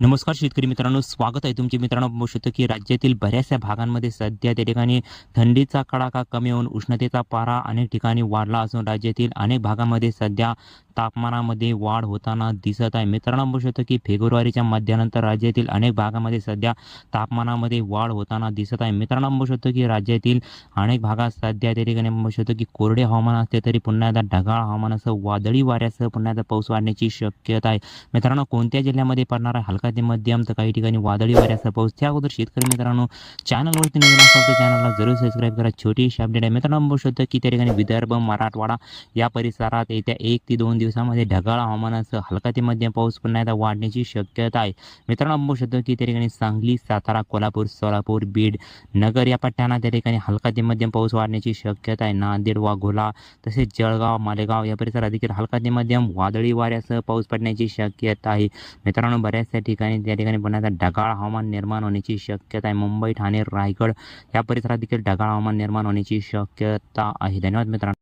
नमस्कार शेतकरी मित्रांनो स्वागत आहे तुमचे मित्रांनो. बघू शकतो की राज्यातील बऱ्याचशा भागांमध्ये सध्या त्या ठिकाणी थंडीचा कडाका कमी होऊन उष्णतेचा पारा अनेक ठिकाणी वाढला असून राज्यातील अनेक भागामध्ये सध्या तापमानामध्ये वाढ होताना दिसत आहे. मित्रांनो बघू शकतो की फेब्रुवारीच्या मध्यानंतर राज्यातील अनेक भागामध्ये सध्या तापमानामध्ये वाढ होताना दिसत आहे. मित्रांनो बघू शकतो की राज्यातील अनेक भागात सध्या त्या ठिकाणी बघू शकतो की कोरडे हवामान असते तरी पुन्हा एकदा ढगाळ हवामानासह वादळी वाऱ्यासह पुन्हा एकदा पाऊस वाढण्याची शक्यता आहे. मित्रांनो कोणत्या जिल्ह्यामध्ये पडणार आहे? हलका ते मध्यम तर काही ठिकाणी वादळी वाऱ्याचा पाऊस त्या अगोदर शेतकरी मित्रांनो चॅनलवरती नवीन असाल तर चॅनलला जरूर सबस्क्राईब करा. छोटीशी अपडेट आहे. मित्रांनो बघू शकतो की त्या ठिकाणी विदर्भ मराठवाडा या परिसरात येत्या एक ते दोन दिवसामध्ये ढगाळ हवामानासह हलका ते मध्यम पाऊस पुन्हा एकदा वाढण्याची शक्यता आहे. मित्रांनो बघू शकतो की त्या ठिकाणी सांगली सातारा कोल्हापूर सोलापूर बीड नगर या पट्ट्यांना त्या ठिकाणी हलका ते मध्यम पाऊस वाढण्याची शक्यता आहे. नांदेड वाघोला तसेच जळगाव मालेगाव या परिसरात देखील हलका ते मध्यम वादळी वाऱ्यासह पाऊस पडण्याची शक्यता आहे. मित्रांनो बऱ्याचशा ठिकाणी ठिकाणी त्या ठिकाणी पुन्हा ढगाळ हवामान निर्माण होण्याची शक्यता आहे. मुंबई ठाणे रायगड या परिसरात देखील ढगाळ हवामान निर्माण होण्याची शक्यता आहे. धन्यवाद मित्रांनो.